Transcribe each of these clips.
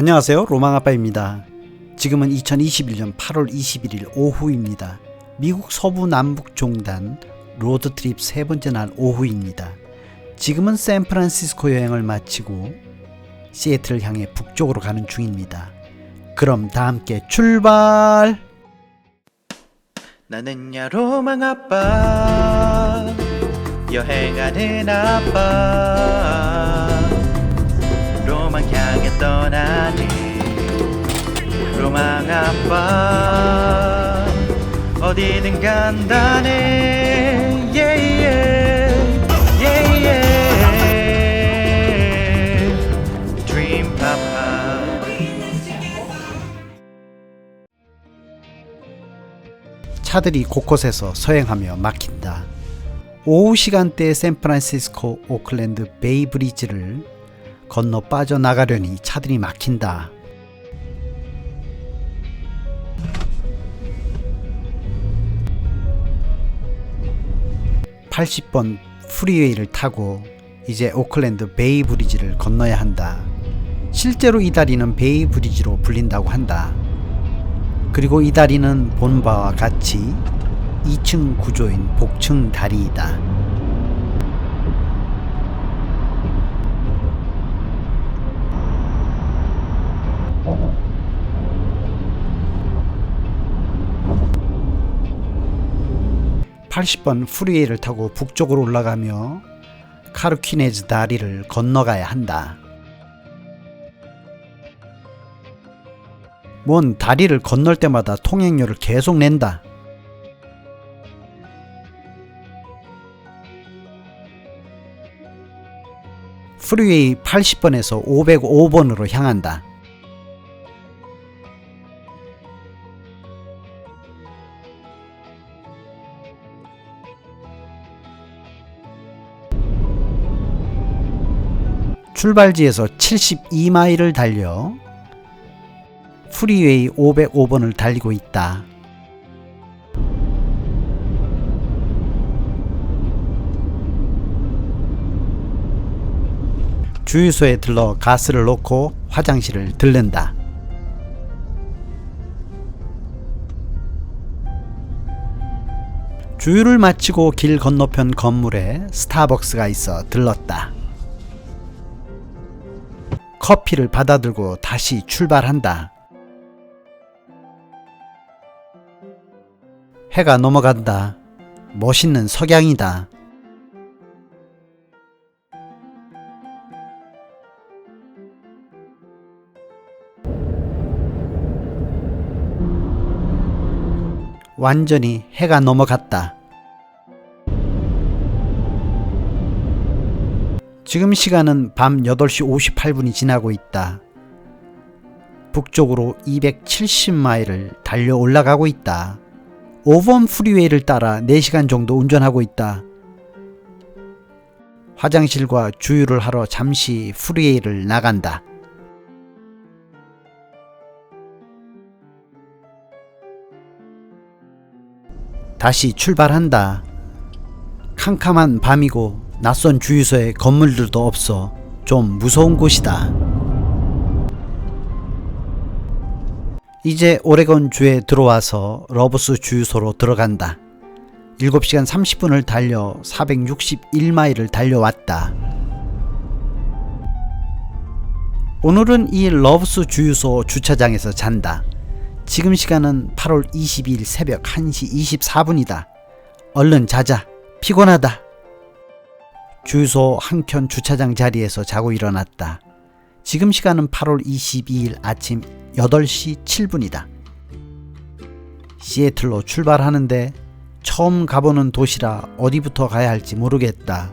안녕하세요. 로망아빠입니다. 지금은 2021년 8월 21일 오후입니다. 미국 서부 남북 종단 로드트립 세 번째 날 오후입니다. 지금은 샌프란시스코 여행을 마치고 시애틀을 향해 북쪽으로 가는 중입니다. 그럼 다 함께 출발! 나는야 로망 아빠 여행하는 아빠 떠나니 로망 아빠 어디든 간다네 yeah, yeah, yeah, yeah. Dream Papa 차들이 곳곳에서 서행하며 막힌다. 오후 시간대에 샌프란시스코 오클랜드 베이 브리지를 건너 빠져나가려니 차들이 막힌다. (80번) 프리웨이를 타고 이제 오클랜드 베이 브리지를 건너야 한다. 실제로 이 다리는 베이 브리지로 불린다고 한다. 그리고 이 다리는 본 바와 같이 2층 구조인 복층 다리이다. (80번) 프리웨이를 타고 북쪽으로 올라가며 카르퀴네즈 다리를 건너가야 한다. 뭔 다리를 건널 때마다 통행료를 계속 낸다. 프리웨이 80번에서 505번으로 향한다. 출발지에서 72마일을 달려 프리웨이 505번을 달리고 있다. 주유소에 들러 가스를 넣고 화장실을 들른다. 주유를 마치고 길 건너편 건물에 스타벅스가 있어 들렀다. 커피를 받아들고 다시 출발한다. 해가 넘어간다. 멋있는 석양이다. 완전히 해가 넘어갔다. 지금 시간은 밤 8시 58분이 지나고 있다. 북쪽으로 270마일을 달려 올라가고 있다. 5번 프리웨이를 따라 4시간 정도 운전하고 있다. 화장실과 주유를 하러 잠시 프리웨이를 나간다. 다시 출발한다. 캄캄한 밤이고 낯선 주유소에 건물들도 없어 좀 무서운 곳이다. 이제 오레곤 주에 들어와서 러브스 주유소로 들어간다. 7시간 30분을 달려 461마일을 달려왔다. 오늘은 이 러브스 주유소 주차장에서 잔다. 지금 시간은 8월 22일 새벽 1시 24분이다. 얼른 자자. 피곤하다. 주유소 한켠 주차장 자리에서 자고 일어났다. 지금 시간은 8월 22일 아침 8시 7분이다. 시애틀로 출발하는데 처음 가보는 도시라 어디부터 가야 할지 모르겠다.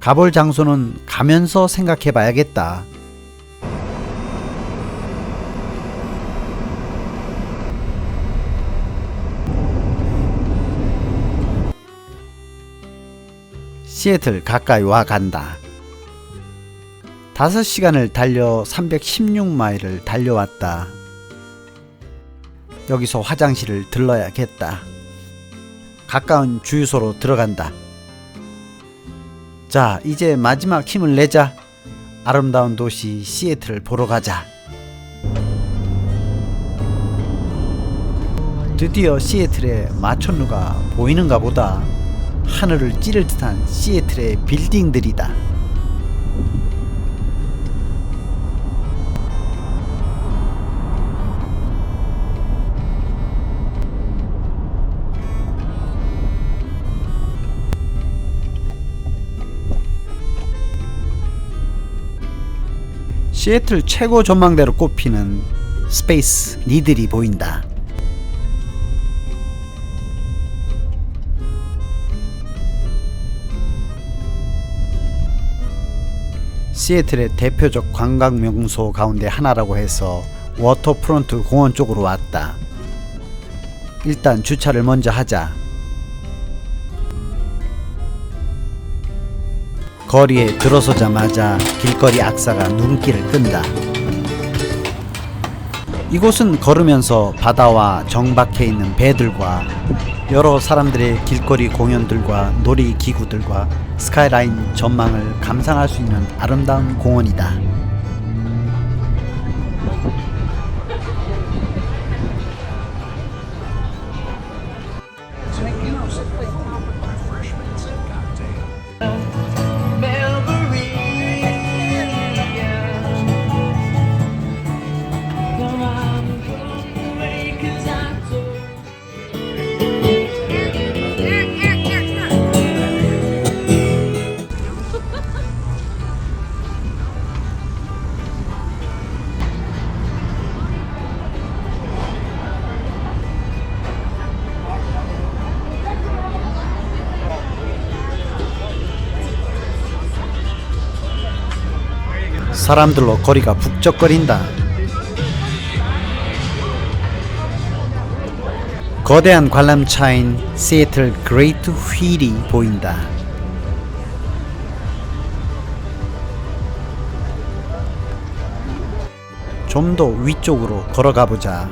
가볼 장소는 가면서 생각해 봐야겠다. 시애틀 가까이 와 간다. 5시간을 달려 316마일을 달려왔다. 여기서 화장실을 들러야겠다. 가까운 주유소로 들어간다. 자, 이제 마지막 힘을 내자. 아름다운 도시 시애틀을 보러 가자. 드디어 시애틀의 마천루가 보이는가 보다. 하늘을 찌를 듯한 시애틀의 빌딩들이다. 시애틀 최고 전망대로 꼽히는 스페이스 니들이 보인다. 시애틀의 대표적 관광 명소 가운데 하나라고 해서 워터프론트 공원 쪽으로 왔다. 일단 주차를 먼저 하자. 거리에 들어서자마자 길거리 악사가 눈길을 끈다. 이곳은 걸으면서 바다와 정박해 있는 배들과 여러 사람들의 길거리 공연들과 놀이 기구들과 스카이라인 전망을 감상할 수 있는 아름다운 공원이다. 사람들로 거리가 북적거린다. 거대한 관람차인 시애틀 그레이트 휠이 보인다. 좀 더 위쪽으로 걸어가 보자.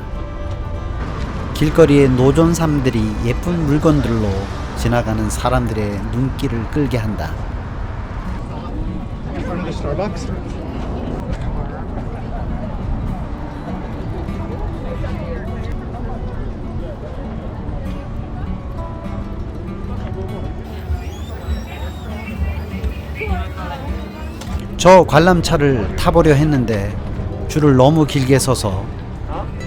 길거리에 노점삼들이 예쁜 물건들로 지나가는 사람들의 눈길을 끌게 한다. 저 관람차를 타보려 했는데 줄을 너무 길게 서서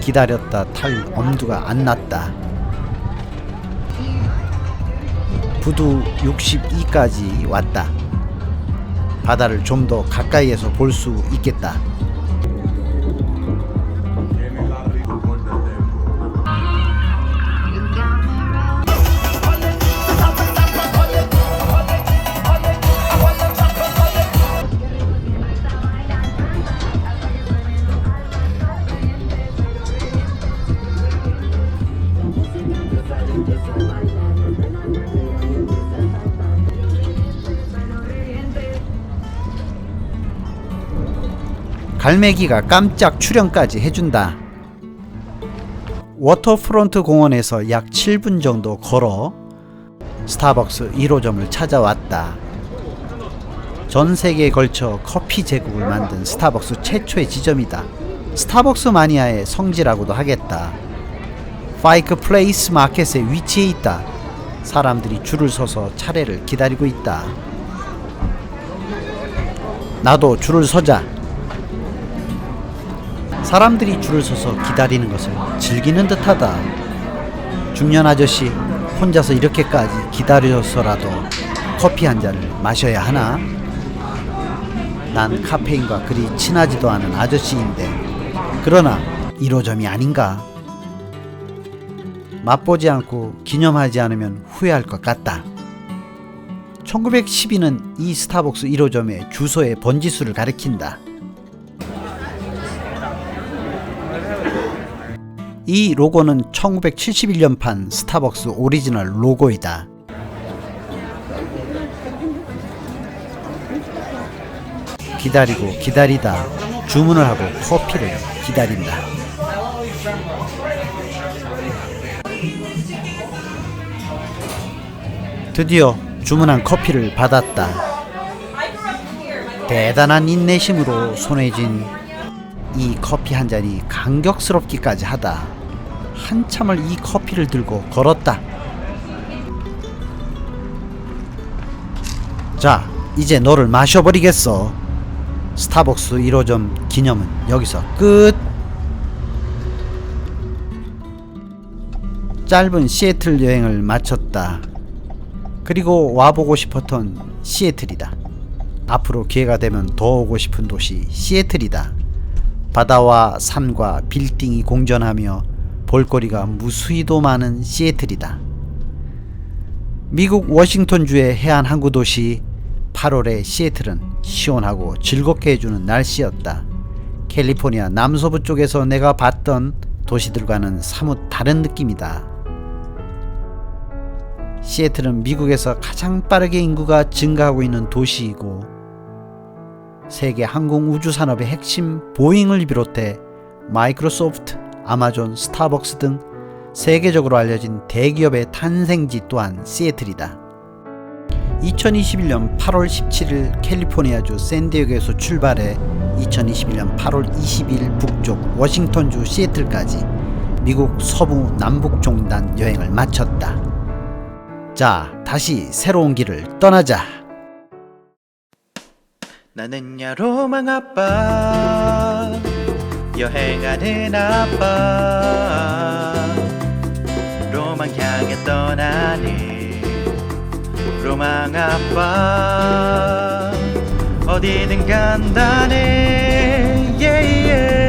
기다렸다 탈 엄두가 안 났다. 부두 62까지 왔다. 바다를 좀 더 가까이에서 볼 수 있겠다. 갈매기가 깜짝 출연까지 해준다. 워터프론트 공원에서 약 7분 정도 걸어 스타벅스 1호점을 찾아왔다. 전 세계에 걸쳐 커피 제국을 만든 스타벅스 최초의 지점이다. 스타벅스 마니아의 성지라고도 하겠다. 파이크 플레이스 마켓에 위치해 있다. 사람들이 줄을 서서 차례를 기다리고 있다. 나도 줄을 서자. 사람들이 줄을 서서 기다리는 것을 즐기는 듯하다. 중년 아저씨 혼자서 이렇게까지 기다려서라도 커피 한 잔을 마셔야 하나? 난 카페인과 그리 친하지도 않은 아저씨인데 그러나 1호점이 아닌가? 맛보지 않고 기념하지 않으면 후회할 것 같다. 1912는 이 스타벅스 1호점의 주소의 번지수를 가리킨다. 이 로고는 1971년판 스타벅스 오리지널 로고이다. 기다리고 기다리다 주문을 하고 커피를 기다린다. 드디어 주문한 커피를 받았다. 대단한 인내심으로 손에 쥔 이 커피 한 잔이 감격스럽기까지 하다. 한참을 이 커피를 들고 걸었다. 자, 이제 너를 마셔버리겠어. 스타벅스 1호점 기념은 여기서 끝. 짧은 시애틀 여행을 마쳤다. 그리고 와보고 싶었던 시애틀이다. 앞으로 기회가 되면 더 오고 싶은 도시 시애틀이다. 바다와 산과 빌딩이 공존하며 볼거리가 무수히도 많은 시애틀이다. 미국 워싱턴주의 해안 항구 도시 8월의 시애틀은 시원하고 즐겁게 해주는 날씨였다. 캘리포니아 남서부 쪽에서 내가 봤던 도시들과는 사뭇 다른 느낌이다. 시애틀은 미국에서 가장 빠르게 인구가 증가하고 있는 도시이고 세계 항공 우주 산업의 핵심 보잉을 비롯해 마이크로소프트, 아마존, 스타벅스 등 세계적으로 알려진 대기업의 탄생지 또한 시애틀이다. 2021년 8월 17일 캘리포니아주 샌디에고에서 출발해 2021년 8월 20일 북쪽 워싱턴주 시애틀까지 미국 서부 남북 종단 여행을 마쳤다. 자, 다시 새로운 길을 떠나자. 나는 야 로망 아빠 여행하는 아빠. 로망 향해 떠나니 로망 아빠. 어디든 간다네. Yeah, yeah.